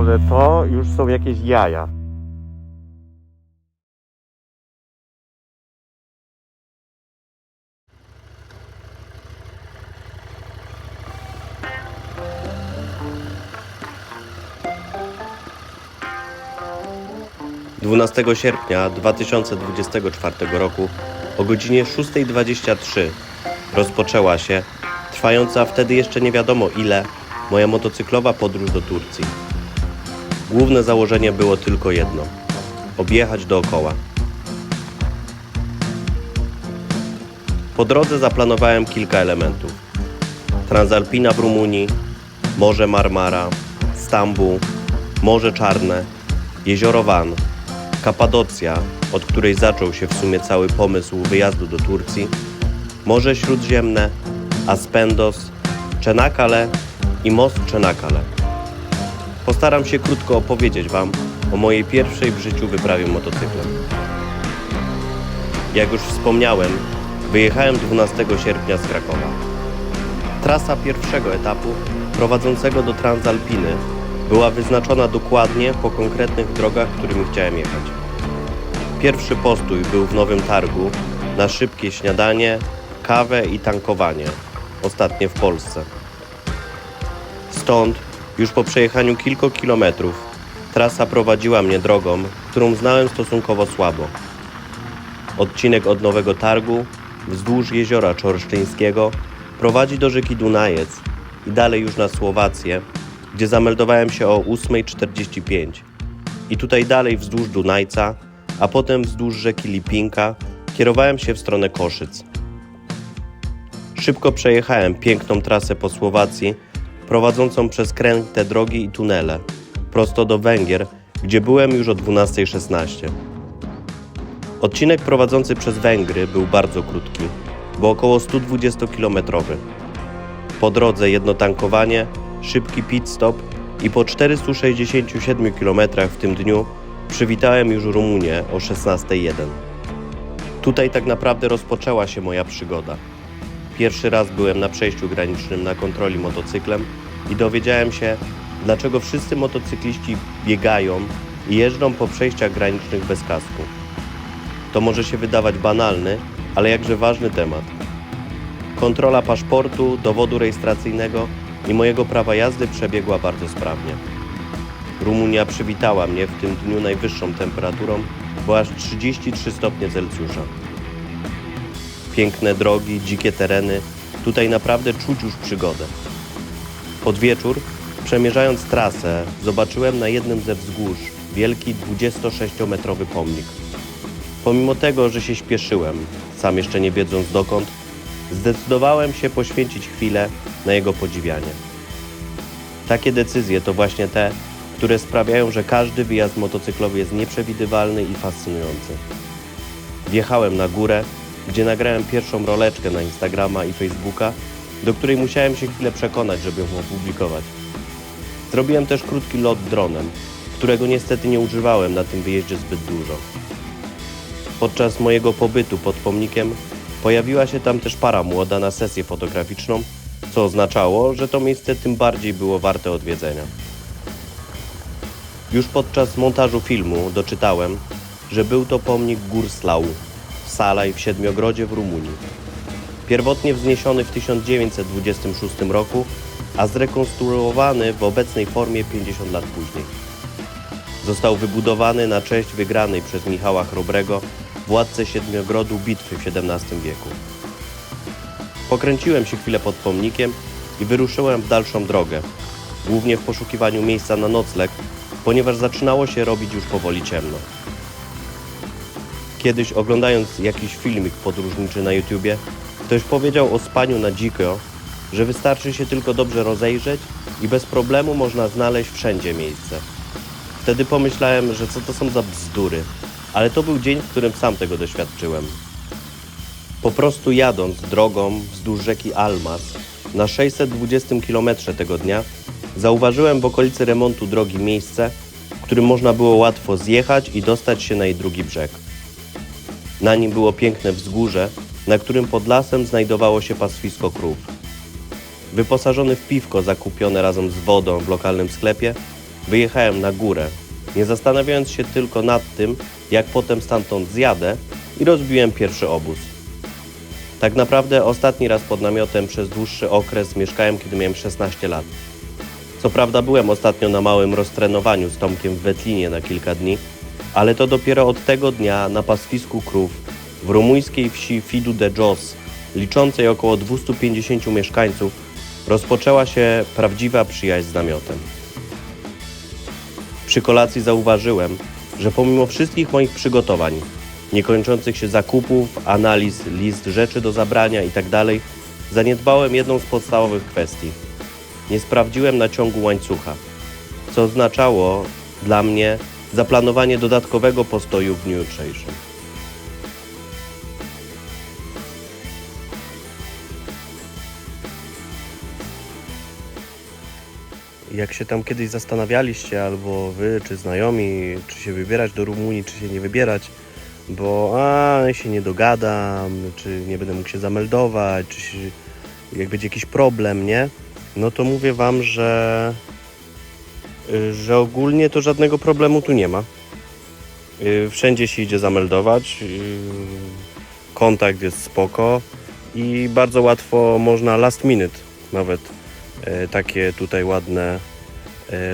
naprawdę to już są jakieś jaja. Dwunastego sierpnia 2024 roku o godzinie 6.23 rozpoczęła się, trwająca wtedy jeszcze nie wiadomo ile, moja motocyklowa podróż do Turcji. Główne założenie było tylko jedno objechać dookoła. Po drodze zaplanowałem kilka elementów: Transalpina w Rumunii, Morze Marmara, Stambuł, Morze Czarne, Jezioro Van, Kapadocja, od której zaczął się w sumie cały pomysł wyjazdu do Turcji, Morze Śródziemne, Aspendos, Czenakale i most Czenakale. Postaram się krótko opowiedzieć Wam o mojej pierwszej w życiu wyprawie motocyklem. Jak już wspomniałem, wyjechałem 12 sierpnia z Krakowa. Trasa pierwszego etapu prowadzącego do Transalpiny była wyznaczona dokładnie po konkretnych drogach, którymi chciałem jechać. Pierwszy postój był w Nowym Targu na szybkie śniadanie, kawę i tankowanie, ostatnie w Polsce. Stąd, już po przejechaniu kilku kilometrów, trasa prowadziła mnie drogą, którą znałem stosunkowo słabo. Odcinek od Nowego Targu wzdłuż jeziora Czorsztyńskiego prowadzi do rzeki Dunajec i dalej już na Słowację, gdzie zameldowałem się o 8.45 i tutaj dalej wzdłuż Dunajca, a potem wzdłuż rzeki Lipinka kierowałem się w stronę Koszyc. Szybko przejechałem piękną trasę po Słowacji, prowadzącą przez kręte drogi i tunele, prosto do Węgier, gdzie byłem już o 12.16. Odcinek prowadzący przez Węgry był bardzo krótki, bo około 120-kilometrowy. Po drodze jedno tankowanie, szybki pit stop i po 467 km w tym dniu przywitałem już Rumunię o 16.01. Tutaj tak naprawdę rozpoczęła się moja przygoda. Pierwszy raz byłem na przejściu granicznym na kontroli motocyklem i dowiedziałem się, dlaczego wszyscy motocykliści biegają i jeżdżą po przejściach granicznych bez kasku. To może się wydawać banalny, ale jakże ważny temat. Kontrola paszportu, dowodu rejestracyjnego i mojego prawa jazdy przebiegła bardzo sprawnie. Rumunia przywitała mnie w tym dniu najwyższą temperaturą, bo aż 33 stopnie Celsjusza. Piękne drogi, dzikie tereny, tutaj naprawdę czuć już przygodę. Pod wieczór, przemierzając trasę, zobaczyłem na jednym ze wzgórz wielki 26-metrowy pomnik. Pomimo tego, że się śpieszyłem, sam jeszcze nie wiedząc dokąd, zdecydowałem się poświęcić chwilę na jego podziwianie. Takie decyzje to właśnie te, które sprawiają, że każdy wyjazd motocyklowy jest nieprzewidywalny i fascynujący. Wjechałem na górę, gdzie nagrałem pierwszą roleczkę na Instagrama i Facebooka, do której musiałem się chwilę przekonać, żeby ją opublikować. Zrobiłem też krótki lot dronem, którego niestety nie używałem na tym wyjeździe zbyt dużo. Podczas mojego pobytu pod pomnikiem pojawiła się tam też para młoda na sesję fotograficzną, co oznaczało, że to miejsce tym bardziej było warte odwiedzenia. Już podczas montażu filmu doczytałem, że był to pomnik gór Salaj w Siedmiogrodzie w Rumunii. Pierwotnie wzniesiony w 1926 roku, a zrekonstruowany w obecnej formie 50 lat później. Został wybudowany na cześć wygranej przez Michała Chrobrego, władcę Siedmiogrodu bitwy w XVII wieku. Pokręciłem się chwilę pod pomnikiem i wyruszyłem w dalszą drogę, głównie w poszukiwaniu miejsca na nocleg, ponieważ zaczynało się robić już powoli ciemno. Kiedyś oglądając jakiś filmik podróżniczy na YouTubie, ktoś powiedział o spaniu na dziko, że wystarczy się tylko dobrze rozejrzeć i bez problemu można znaleźć wszędzie miejsce. Wtedy pomyślałem, że co to są za bzdury, ale to był dzień, w którym sam tego doświadczyłem. Po prostu jadąc drogą wzdłuż rzeki Almas na 620 km tego dnia, zauważyłem w okolicy remontu drogi miejsce, w którym można było łatwo zjechać i dostać się na jej drugi brzeg. Na nim było piękne wzgórze, na którym pod lasem znajdowało się pastwisko krów. Wyposażony w piwko zakupione razem z wodą w lokalnym sklepie, wyjechałem na górę, nie zastanawiając się tylko nad tym, jak potem stamtąd zjadę i rozbiłem pierwszy obóz. Tak naprawdę ostatni raz pod namiotem przez dłuższy okres mieszkałem, kiedy miałem 16 lat. Co prawda byłem ostatnio na małym roztrenowaniu z Tomkiem w Wetlinie na kilka dni, ale to dopiero od tego dnia na pastwisku krów w rumuńskiej wsi Fidu de Jos, liczącej około 250 mieszkańców, rozpoczęła się prawdziwa przyjaźń z namiotem. Przy kolacji zauważyłem, że pomimo wszystkich moich przygotowań, niekończących się zakupów, analiz, list rzeczy do zabrania itd., zaniedbałem jedną z podstawowych kwestii. Nie sprawdziłem naciągu łańcucha, co oznaczało dla mnie zaplanowanie dodatkowego postoju w dniu jutrzejszym. Jak się tam kiedyś zastanawialiście, albo wy, czy znajomi, czy się wybierać do Rumunii, czy się nie wybierać, bo a, się nie dogadam, czy nie będę mógł się zameldować, czy się, jak będzie jakiś problem, nie? No to mówię wam, że, że ogólnie to żadnego problemu tu nie ma. Y, Wszędzie się idzie zameldować, y, kontakt jest spoko i bardzo łatwo można last minute nawet takie tutaj ładne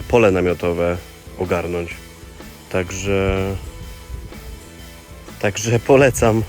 pole namiotowe ogarnąć. Także także polecam